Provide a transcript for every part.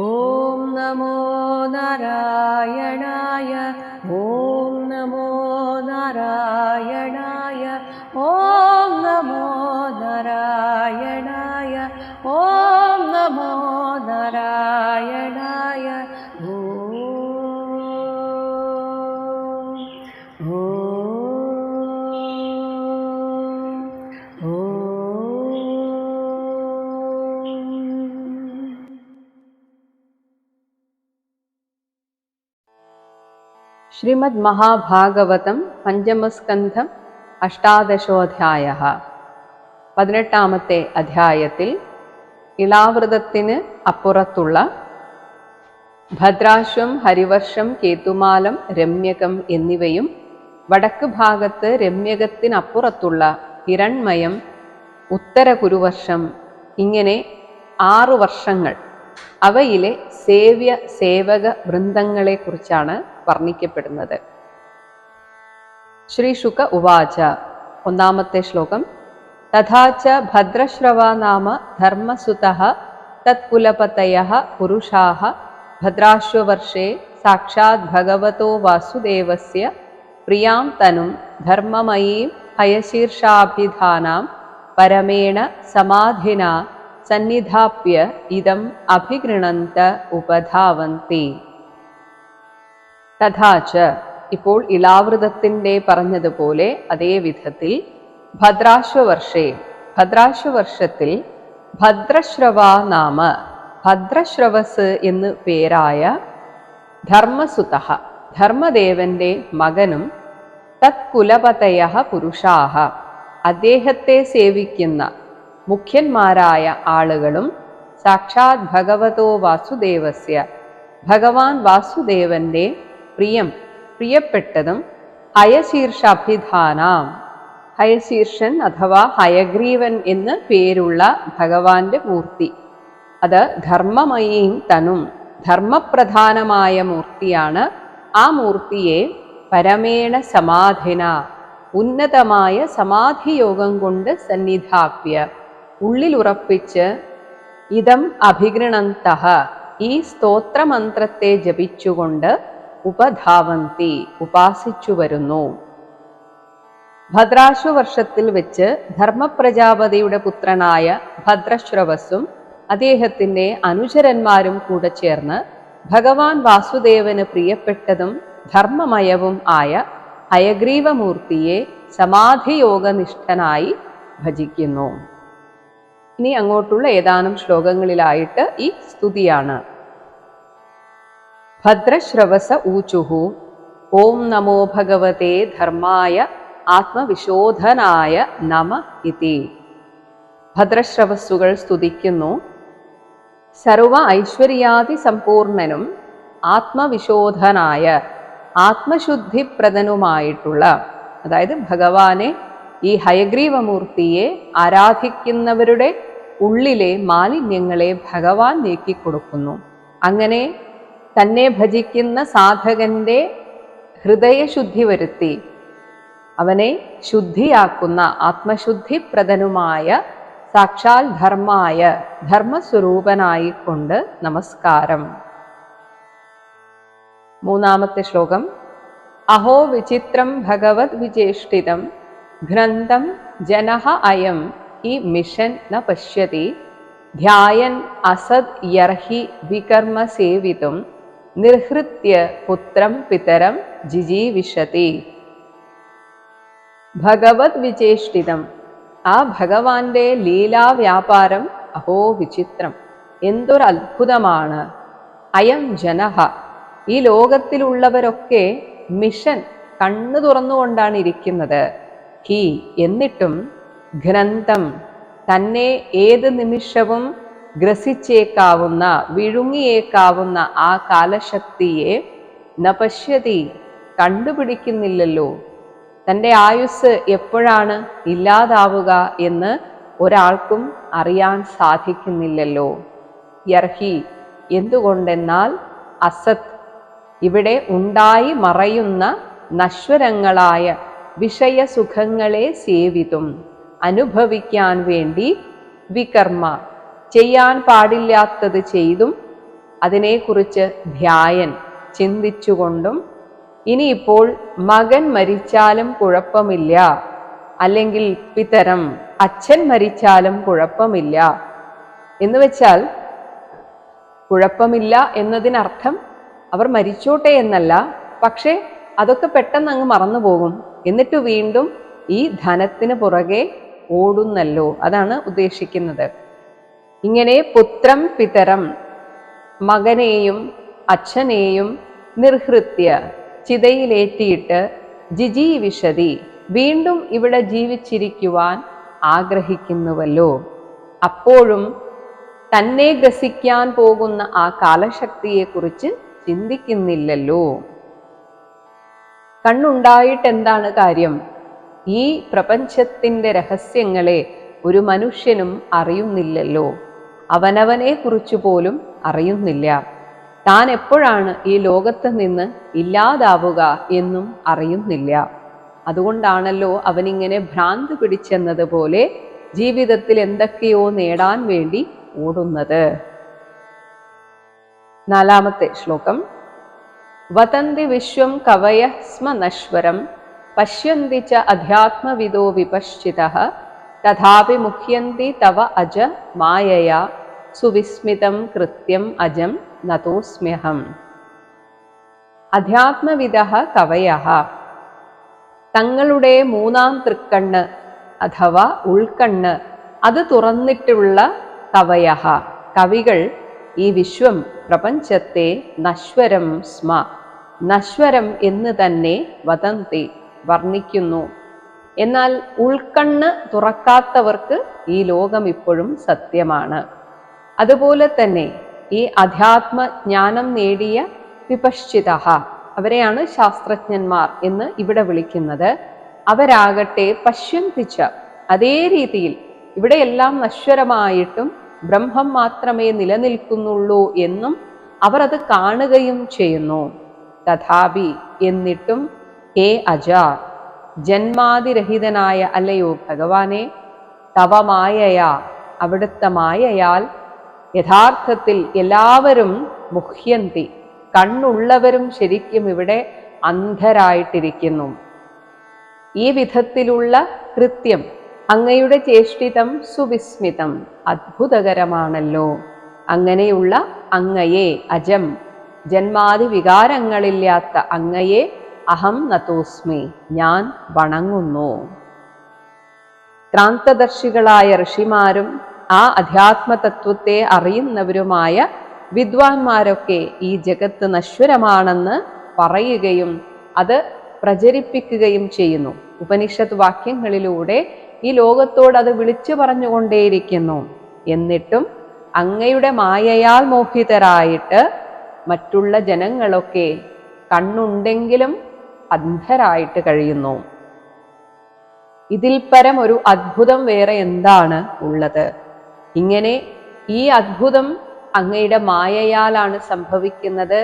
ॐ नमो नारायणाय ശ്രീമദ് മഹാഭാഗവതം പഞ്ചമസ്കന്ധം അഷ്ടാദശോധ്യായ. പതിനെട്ടാമത്തെ അധ്യായത്തിൽ ഇളാവൃതത്തിന് അപ്പുറത്തുള്ള ഭദ്രാശ്വം ഹരിവർഷം കേതുമാലം രമ്യകം എന്നിവയും വടക്ക് ഭാഗത്ത് രമ്യകത്തിനപ്പുറത്തുള്ള ഹിരൺമയം ഉത്തര കുരുവർഷം ഇങ്ങനെ ആറു വർഷങ്ങൾ. അവയിലെ സേവ്യ സേവക വൃന്ദങ്ങളെക്കുറിച്ചാണ് വർണ്ണിക്കപ്പെടുന്നത് ശ്രീ ശുക ഉവാച ഒന്നാമത്തെ ശ്ലോകം തഥാച ഭദ്രശ്രവ നാമ ധർമ്മസുത തത്കുലപതയ പുരുഷാ ഭദ്രാശ്വവർഷേ സാക്ഷാത് ഭഗവതോ വാസുദേവസ്യ പ്രിയാം തനും ധർമ്മമയീം ഹയശീർഷാഭിധാനാം പരമേണ സമാധിന സന്നിധാപ്യ ഇതം അഭിഗൃണന്ത ഉപധാവന്തി തഥാച ഇപ്പോൾ ഇലാവൃതത്തിന്റെ പറഞ്ഞതുപോലെ അതേ വിധത്തിൽ ഭദ്രാശ്വവർഷേ ഭദ്രാശ്വവർഷത്തിൽ ഭദ്രശ്രവ നാമ ഭദ്രശ്രവസ് എന്ന് പേരായ ധർമ്മസുത ധർമ്മദേവന്റെ മകനും തത്കുലപതയ പുരുഷാഹ. അദ്ദേഹത്തെ സേവിക്കുന്ന മുഖ്യന്മാരായ ആളുകളും സാക്ഷാത് ഭഗവതോ വാസുദേവസ്യ ഭഗവാൻ വാസുദേവന്റെ പ്രിയം പ്രിയപ്പെട്ടതും ഹയശീർഷാഭിധാനാം. ഹയശീർഷൻ അഥവാ ഹയഗ്രീവൻ എന്ന് പേരുള്ള ഭഗവാന്റെ മൂർത്തി. അത് ധർമ്മമയീം തനും ധർമ്മപ്രധാനമായ മൂർത്തിയാണ്. ആ മൂർത്തിയെ പരമേണ സമാധിന ഉന്നതമായ സമാധിയോഗം കൊണ്ട് സന്നിധാപ്യ. ഉള്ളിലുറപ്പിച്ച് ഇതം അഭിഗൃണന്ത ഈ സ്തോത്രമന്ത്രത്തെ ജപിച്ചുകൊണ്ട് ഉപധാവന്തി ഉപാസിച്ചു വരുന്നു. ഭദ്രാശു വർഷത്തിൽ വെച്ച് ധർമ്മപ്രജാപതിയുടെ പുത്രനായ ഭദ്രശ്രവസും അദ്ദേഹത്തിന്റെ അനുചരന്മാരും കൂടെ ചേർന്ന് ഭഗവാൻ വാസുദേവന് പ്രിയപ്പെട്ടതും ധർമ്മമയവും ആയ അയഗ്രീവമൂർത്തിയെ സമാധിയോഗനിഷ്ഠനായി ഭജിക്കുന്നു. ഇനി അങ്ങോട്ടുള്ള ഏതാനും ശ്ലോകങ്ങളിലായിട്ട് ഈ സ്തുതിയാണ്. ഭദ്രശ്രവസ ഊചുഹു. ഓം നമോ ഭഗവതേ ധർമായ ആത്മവിശോധനായ നമ ഇതി. ഭദ്രശ്രവസ്സുകൾ സ്തുതിക്കുന്നു. സർവ ഐശ്വര്യാദി സമ്പൂർണനും ആത്മവിശോധനായ ആത്മശുദ്ധിപ്രദനുമായിട്ടുള്ള അതായത് ഭഗവാനെ ഈ ഹയഗ്രീവമൂർത്തിയെ ആരാധിക്കുന്നവരുടെ ഉള്ളിലെ മാലിന്യങ്ങളെ ഭഗവാൻ നീക്കിക്കൊടുക്കുന്നു. അങ്ങനെ തന്നെ ഭജിക്കുന്ന സാധകന്റെ ഹൃദയശുദ്ധി വരുത്തി. അവനെ ശുദ്ധിയാക്കുന്ന ആത്മശുദ്ധിപ്രദനുമായ സാക്ഷാൽ ധർമായ ധർമ്മസ്വരൂപനായിക്കൊണ്ട് നമസ്കാരം. മൂന്നാമത്തെ ശ്ലോകം. അഹോ വിചിത്രം ഭഗവത് വിചേഷ്ടിതം ഗ്രന്ഥം ജനഹ അയം ഈ മിഷൻ ന പശ്യതി. ധ്യായൻ അസദ് യർഹി വികർമ്മ സേവിതും നിർഹൃത്യ പുത്രം പിതരം ജിജീവിഷതി. ഭഗവത് വിചേഷ്ടിതം. ആ ഭഗവാന്റെ ലീലാവ്യാപാരം അഹോ വിചിത്രം. എന്തൊരു അത്ഭുതമാണ് അയം ജനഹ. ഈ ലോകത്തിലുള്ളവരൊക്കെ മിഷൻ കണ്ണു തുറന്നുകൊണ്ടാണ് ഇരിക്കുന്നത്. ഹി എന്നിട്ടും ഗ്രന്ഥം തന്നെ ഏത് നിമിഷവും ഗ്രസിച്ചേക്കാവുന്ന വിഴുങ്ങിയേക്കാവുന്ന ആ കാലശക്തിയെ നപശ്യതി കണ്ടുപിടിക്കുന്നില്ലല്ലോ. തന്റെ ആയുസ് എപ്പോഴാണ് ഇല്ലാതാവുക എന്ന് ഒരാൾക്കും അറിയാൻ സാധിക്കുന്നില്ലല്ലോ. യർഹി എന്തുകൊണ്ടെന്നാൽ അസത് ഇവിടെ ഉണ്ടായി മറയുന്ന നശ്വരങ്ങളായ വിഷയസുഖങ്ങളെ സേവിതും. അനുഭവിക്കാൻ വേണ്ടി വികർമ്മ ചെയ്യാൻ പാടില്ലാത്തത് ചെയ്തും അതിനെക്കുറിച്ച് ധ്യായൻ ചിന്തിച്ചുകൊണ്ടും ഇനിയിപ്പോൾ മകൻ മരിച്ചാലും കുഴപ്പമില്ല അല്ലെങ്കിൽ പിതരം അച്ഛൻ മരിച്ചാലും കുഴപ്പമില്ല. എന്ന് വെച്ചാൽ കുഴപ്പമില്ല എന്നതിനർത്ഥം അവർ മരിച്ചോട്ടെ എന്നല്ല പക്ഷേ അതൊക്കെ പെട്ടെന്ന് അങ്ങ് മറന്നു പോകും. എന്നിട്ട് വീണ്ടും ഈ ധനത്തിന് പുറകെ ഓടുന്നല്ലോ അതാണ് ഉദ്ദേശിക്കുന്നത്. ഇങ്ങനെ പുത്രം പിതരം മകനെയും അച്ഛനെയും നിർഹൃത്യ ചിതയിലേറ്റിയിട്ട് ജിജി വിശതി വീണ്ടും ഇവിടെ ജീവിച്ചിരിക്കുവാൻ ആഗ്രഹിക്കുന്നുവല്ലോ. അപ്പോഴും തന്നെ ഗ്രസിക്കാൻ പോകുന്ന ആ കാലശക്തിയെക്കുറിച്ച് ചിന്തിക്കുന്നില്ലല്ലോ. കണ്ണുണ്ടായിട്ട് എന്താണ് കാര്യം? ഈ പ്രപഞ്ചത്തിന്റെ രഹസ്യങ്ങളെ ഒരു മനുഷ്യനും അറിയുന്നില്ലല്ലോ. അവനവനെ കുറിച്ച് പോലും അറിയുന്നില്ല. താൻ എപ്പോഴാണ് ഈ ലോകത്ത് നിന്ന് ഇല്ലാതാവുക എന്നും അറിയുന്നില്ല. അതുകൊണ്ടാണല്ലോ അവനിങ്ങനെ ഭ്രാന്ത് പിടിച്ചെന്നതുപോലെ ജീവിതത്തിൽ എന്തൊക്കെയോ നേടാൻ വേണ്ടി ഓടുന്നത്. നാലാമത്തെ ശ്ലോകം. വതന്തി വിശ്വം കവയ സ്മ നശ്വരം പശ്യന്തി ച അധ്യാത്മവിദോ വിപശ്ചിത തഥാപി മുഹ്യന്തി തവ അജ മായയാ സുവിസ്മിതം കൃത്യം അജം നതോസ്മ്യഹം അധ്യാത്മവിദ കവയ. തങ്ങളുടെ മൂന്നാം തൃക്കണ്ണ് അഥവാ ഉൾക്കണ്ണ് അത് തുറന്നിട്ടുള്ള കവയ. കവികൾ ഈ വിശ്വം പ്രപഞ്ചത്തെ നശ്വരം സ്മ. നശ്വരം എന്ന് തന്നെ വദന്തി വർണിക്കുന്നു. എന്നാൽ ഉൾക്കണ്ണ് തുറക്കാത്തവർക്ക് ഈ ലോകം ഇപ്പോഴും സത്യമാണ്. അതുപോലെ തന്നെ ഈ അധ്യാത്മ ജ്ഞാനം നേടിയ വിപശ്ചിത അവരെയാണ് ശാസ്ത്രജ്ഞന്മാർ എന്ന് ഇവിടെ വിളിക്കുന്നത്. അവരാകട്ടെ പശ്യന്തിച്ച അതേ രീതിയിൽ ഇവിടെയെല്ലാം നശ്വരമായിട്ടും ബ്രഹ്മം മാത്രമേ നിലനിൽക്കുന്നുള്ളൂ എന്നും അവർ അത് കാണുകയും ചെയ്യുന്നു. തഥാപി എന്നിട്ടും ഹേ അജ ജന്മാതിരഹിതനായ അല്ലയോ ഭഗവാനെ തവമായയാ അവിടുത്തെ മായയാൽ യഥാർത്ഥത്തിൽ എല്ലാവരും മുഹ്യന്തി. കണ്ണുള്ളവരും ശരിക്കും ഇവിടെ അന്ധരായിട്ടിരിക്കുന്നു. ഈ വിധത്തിലുള്ള കൃത്യം അങ്ങയുടെ ചേഷ്ടിതം സുവിസ്മിതം അത്ഭുതകരമാണല്ലോ. അങ്ങനെയുള്ള അങ്ങയെ അജം. ജന്മാതി വികാരങ്ങളില്ലാത്ത അങ്ങയെ അഹം നതോസ്മി ഞാൻ വണങ്ങുന്നു. ക്രാന്തദർശികളായ ഋഷിമാരും ആ അധ്യാത്മതത്വത്തെ അറിയുന്നവരുമായ വിദ്വാൻമാരൊക്കെ ഈ ജഗത്ത് നശ്വരമാണെന്ന് പറയുകയും അത് പ്രചരിപ്പിക്കുകയും ചെയ്യുന്നു. ഉപനിഷത്ത് വാക്യങ്ങളിലൂടെ ഈ ലോകത്തോട് അത് വിളിച്ചു പറഞ്ഞുകൊണ്ടേയിരിക്കുന്നു. എന്നിട്ടും അങ്ങയുടെ മായയാൽ മോഹിതരായിട്ട് മറ്റുള്ള ജനങ്ങളൊക്കെ കണ്ണുണ്ടെങ്കിലും അന്ധരായിട്ട് കഴിയുന്നു. ഇതിൽ പരം ഒരു അത്ഭുതം വേറെ എന്താണ് ഉള്ളത്? ഇങ്ങനെ ഈ അത്ഭുതം അങ്ങയുടെ മായയാലാണ് സംഭവിക്കുന്നത്.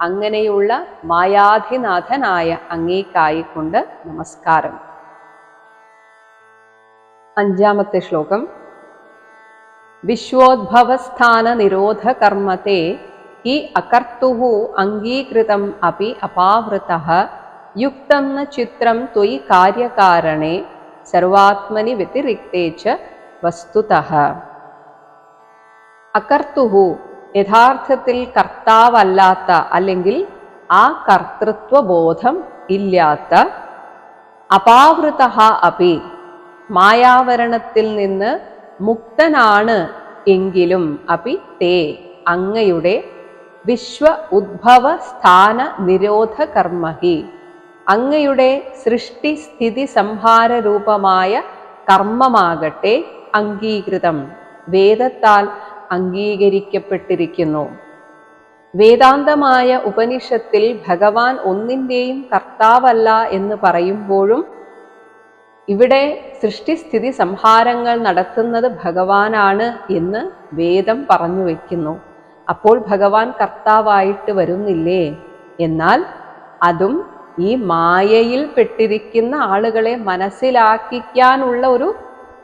അങ്ങനെയുള്ള മായാധിനാഥനായ അങ്ങേക്കായിക്കൊണ്ട് നമസ്കാരം. അഞ്ചാമത്തെ ശ്ലോകം. വിശ്വോദ്ഭവസ്ഥാന നിരോധ കർമ്മത്തെ ഈ അകർത്തുഹു അംഗീകൃതം അപി അപാവൃത. യുക്തം ന ചിത്രം ത്വയി കാര്യകാരണേ. സർവാത്മനി വ്യതിരിക്തേ ച വസ്തുതഃ. അകർത്തുഹു. യഥാർത്ഥത്തിൽ കർത്താവല്ലാത്ത അല്ലെങ്കിൽ ആ കർത്തൃത്വ ബോധം ഇല്ലാത്ത അപാവൃത അപി. മായാവരണത്തിൽ നിന്ന് മുക്തനാണ് എങ്കിലും അപി തേ. അങ്ങയുടെ വിശ്വ ഉദ്ഭവ സ്ഥാന നിരോധ കർമ്മഹി. അങ്ങയുടെ സൃഷ്ടി സ്ഥിതി സംഹാര രൂപമായ കർമ്മമാകട്ടെ അംഗീകൃതം. വേദത്താൽ അംഗീകരിക്കപ്പെട്ടിരിക്കുന്നു. വേദാന്തമായ ഉപനിഷത്തിൽ ഭഗവാൻ ഒന്നിന്റെയും കർത്താവല്ല എന്ന് പറയുമ്പോഴും ഇവിടെ സൃഷ്ടിസ്ഥിതി സംഹാരങ്ങൾ നടത്തുന്നത് ഭഗവാനാണ് എന്ന് വേദം പറഞ്ഞു വയ്ക്കുന്നു അപ്പോൾ ഭഗവാൻ കർത്താവായിട്ട് വരുന്നില്ലേ? എന്നാൽ അതും ഈ മായയിൽ പെട്ടിരിക്കുന്ന ആളുകളെ മനസ്സിലാക്കിക്കാനുള്ള ഒരു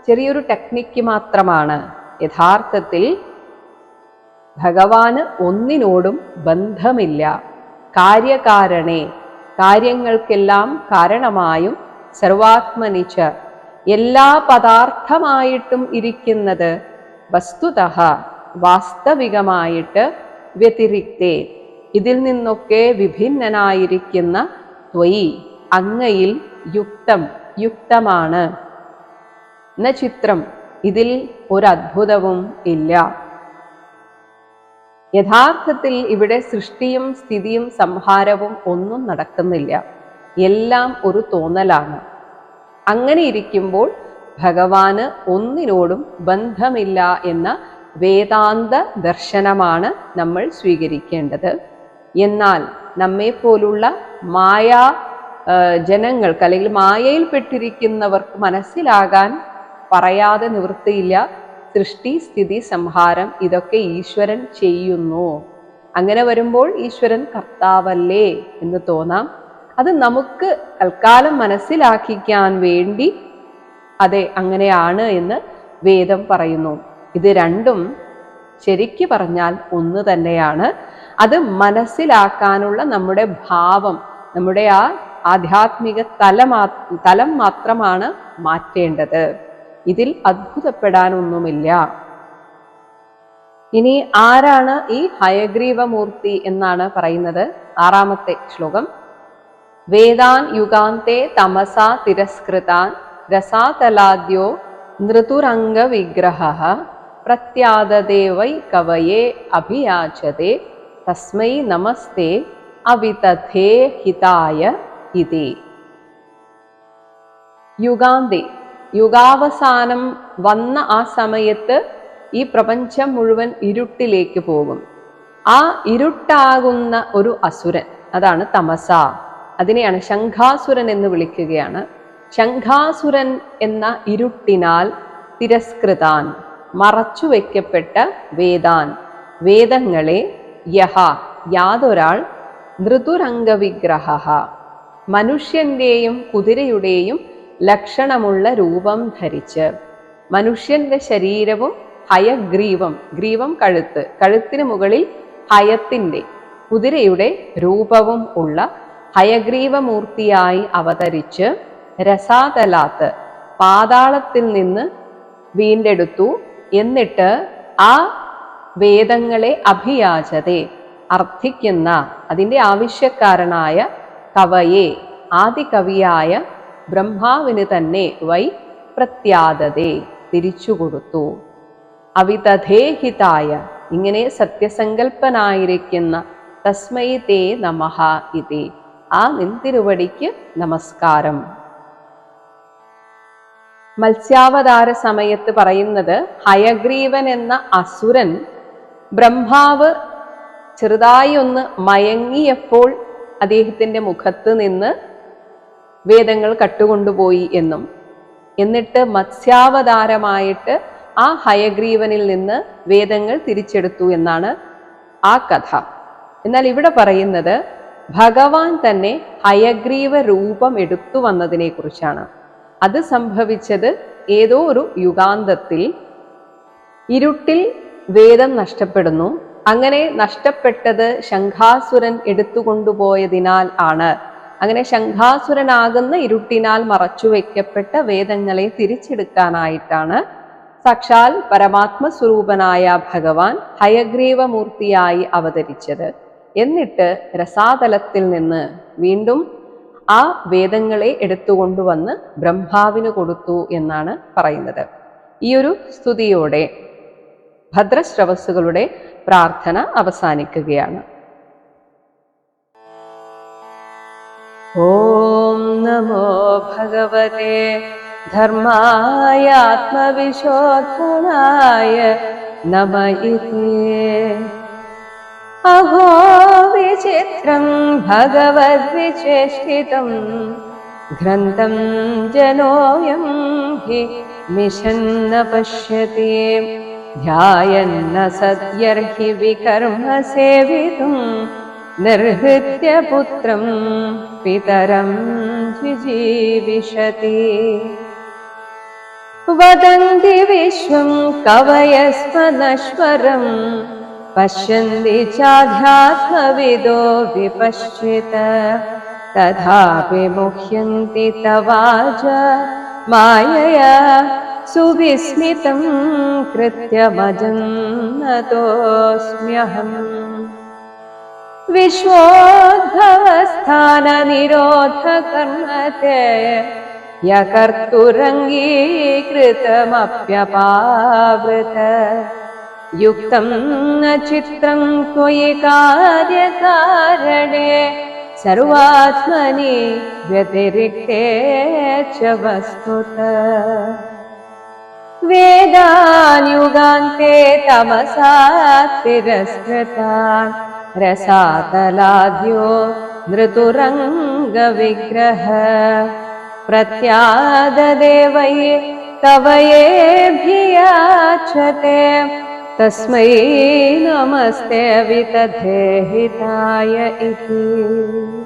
ചെറിയൊരു ടെക്നിക്ക് മാത്രമാണ്. യഥാർത്ഥത്തിൽ ഭഗവാന് ഒന്നിനോടും ബന്ധമില്ല. കാര്യകാരണേ കാര്യങ്ങൾക്കെല്ലാം കാരണമായും സർവാത്മനിച്ച എല്ലാ പദാർത്ഥമായിട്ടും ഇരിക്കുന്നത് വസ്തുത വാസ്തവികമായിട്ട് വ്യതിരിക്തേ. ഇതിൽ നിന്നൊക്കെ വിഭിന്നനായിരിക്കുന്ന ത്വയി അങ്ങയിൽ യുക്തം യുക്തമാണ്. ന ചിത്രം ഇതിൽ ഒരത്ഭുതവും ഇല്ല. യഥാർത്ഥത്തിൽ ഇവിടെ സൃഷ്ടിയും സ്ഥിതിയും സംഹാരവും ഒന്നും നടക്കുന്നില്ല. എല്ലാം ഒരു തോന്നലാണ്. അങ്ങനെ ഇരിക്കുമ്പോൾ ഭഗവാന് ഒന്നിനോടും ബന്ധമില്ല എന്ന വേദാന്ത ദർശനമാണ് നമ്മൾ സ്വീകരിക്കേണ്ടത്. എന്നാൽ നമ്മെപ്പോലുള്ള മായാ ജനങ്ങൾക്ക് അല്ലെങ്കിൽ മായയിൽപ്പെട്ടിരിക്കുന്നവർക്ക് മനസ്സിലാകാൻ പറയാതെ നിവൃത്തിയില്ല. സൃഷ്ടി സ്ഥിതി സംഹാരം ഇതൊക്കെ ഈശ്വരൻ ചെയ്യുന്നു. അങ്ങനെ വരുമ്പോൾ ഈശ്വരൻ കർത്താവല്ലേ എന്ന് തോന്നാം. അത് നമുക്ക് തൽക്കാലം മനസ്സിലാക്കിക്കാൻ വേണ്ടി അതെ അങ്ങനെയാണ് എന്ന് വേദം പറയുന്നു. ഇത് രണ്ടും ശരിക്ക് പറഞ്ഞാൽ ഒന്ന് തന്നെയാണ്. അത് മനസ്സിലാക്കാനുള്ള നമ്മുടെ ഭാവം നമ്മുടെ ആ ആധ്യാത്മിക തലമാ തലം മാത്രമാണ് മാറ്റേണ്ടത്. ഇതിൽ അത്ഭുതപ്പെടാനൊന്നുമില്ല. ഇനി ആരാണ് ഈ ഹയഗ്രീവമൂർത്തി എന്നാണ് പറയുന്നത്? ആറാമത്തെ ശ്ലോകം. വേദാൻ യുഗാന്തെ തമസാ തിരസ്കൃതാൻ രസാതലാദ്യോ നൃതുരംഗ വിഗ്രഹ പ്രത്യാദതേ വൈ കവയെ അഭിയാചതേ തസ്മൈ നമസ്തേ അവിതഥേ ഹിതായ ഇതേ. യുഗാന്തി യുഗാവസാനം വന്ന ആ സമയത്ത് ഈ പ്രപഞ്ചം മുഴുവൻ ഇരുട്ടിലേക്ക് പോകും. ആ ഇരുട്ടാകുന്ന ഒരു അസുരൻ അതാണ് തമസ. അതിനെയാണ് ശംഖാസുരൻ എന്ന് വിളിക്കുകയാണ്. ശംഖാസുരൻ എന്ന ഇരുട്ടിനാൽ തിരസ്കൃതാൻ മറച്ചു വയ്ക്കപ്പെട്ട വേദാൻ. വേദങ്ങളെ യഹ യാതൊരാൾ മൃദുരംഗവിഗ്രഹ മനുഷ്യന്റെയും കുതിരയുടെയും ലക്ഷണമുള്ള രൂപം ധരിച്ച് മനുഷ്യന്റെ ശരീരവും ഹയഗ്രീവം ഗ്രീവം കഴുത്ത് കഴുത്തിന് മുകളിൽ ഹയത്തിന്റെ കുതിരയുടെ രൂപവും ഉള്ള ഹയഗ്രീവമൂർത്തിയായി അവതരിച്ച് രസാതലാത്ത് പാതാളത്തിൽ നിന്ന് വീണ്ടെടുത്തു. എന്നിട്ട് ആ വേദങ്ങളെ അഭിയാചതെ അർത്ഥിക്കുന്ന അതിന്റെ ആവശ്യക്കാരനായ കവയെ ആദികവിയായ ബ്രഹ്മാവിന് തന്നെ വൈ പ്രത്യാദതേ തിരിച്ചു കൊടുത്തു അവിതഥേഹിതായ ഇങ്ങനെ സത്യസങ്കല്പനായിരിക്കുന്ന തസ്മൈ തേ നമഹ ഇതി. ആ നിന്തിരുവടിക്ക് നമസ്കാരം. മത്സ്യാവതാര സമയത്ത് പറയുന്നത് ഹയഗ്രീവൻ എന്ന അസുരൻ ബ്രഹ്മാവ് ചെറുതായി ഒന്ന് മയങ്ങിയപ്പോൾ അദ്ദേഹത്തിന്റെ മുഖത്ത് നിന്ന് വേദങ്ങൾ കട്ടുകൊണ്ടുപോയി എന്നും. എന്നിട്ട് മത്സ്യാവതാരമായിട്ട് ആ ഹയഗ്രീവനിൽ നിന്ന് വേദങ്ങൾ തിരിച്ചെടുത്തു എന്നാണ് ആ കഥ. എന്നാൽ ഇവിടെ പറയുന്നത് ഭഗവാൻ തന്നെ ഹയഗ്രീവ രൂപം എടുത്തു വന്നതിനെ കുറിച്ചാണ്. അത് സംഭവിച്ചത് ഏതോ ഒരു യുഗാന്തത്തിൽ. ഇരുട്ടിൽ വേദം നഷ്ടപ്പെടുന്നു. അങ്ങനെ നഷ്ടപ്പെട്ടത് ശംഖാസുരൻ എടുത്തുകൊണ്ടുപോയതിനാൽ ആണ്. അങ്ങനെ ശംഖാസുരനാകുന്ന ഇരുട്ടിനാൽ മറച്ചു വയ്ക്കപ്പെട്ട വേദങ്ങളെ തിരിച്ചെടുക്കാനായിട്ടാണ്. സാക്ഷാൽ പരമാത്മ സ്വരൂപനായ ഭഗവാൻ ഹയഗ്രീവമൂർത്തിയായി അവതരിച്ചത്. എന്നിട്ട് രസാതലത്തിൽ നിന്ന് വീണ്ടും ആ വേദങ്ങളെ എടുത്തുകൊണ്ടുവന്ന് ബ്രഹ്മാവിന് കൊടുത്തു എന്നാണ് പറയുന്നത്. ഈ ഒരു സ്തുതിയോടെ ഭദ്രശ്രവസ്സുകളുടെ പ്രാർത്ഥന അവസാനിക്കുകയാണ്. ॐ नमो भगवते धर्माय आत्मविशोत्पुणाय नम इति। अहो विचित्रं भगवद्विचेष्टितं ग्रन्थं जनोऽयं हि मिशन्न पश्यति। ध्यायन्न सत्यर्हि विकर्म सेवितुं निर्हृत्य पुत्रम् पितरं जि वदन्ति विश्वं कवयस्तनश्वरम् पश्यन्ति चाध्यात्मविदो विपश्चित। तथापि मुह्यन्ति तवाच मायया सुविस्मितं कृत्यमजन्नतोऽस्म्यहम् विश्वोद्भवस्थाननिरोधकर्मते यकर्तुरङ्गीकृतमप्यपावृत। युक्तं न चित्रं त्वयि कार्यकारणे सर्वात्मनि व्यतिरिक्ते च वस्तुत। वेदान्युगान्ते तमसा तिरस्कृतान् रसातलाद्यो नृतुरङ्गविग्रह प्रत्याददेवै तव येऽभियाचते तस्मै नमस्ते वितथेहिताय इति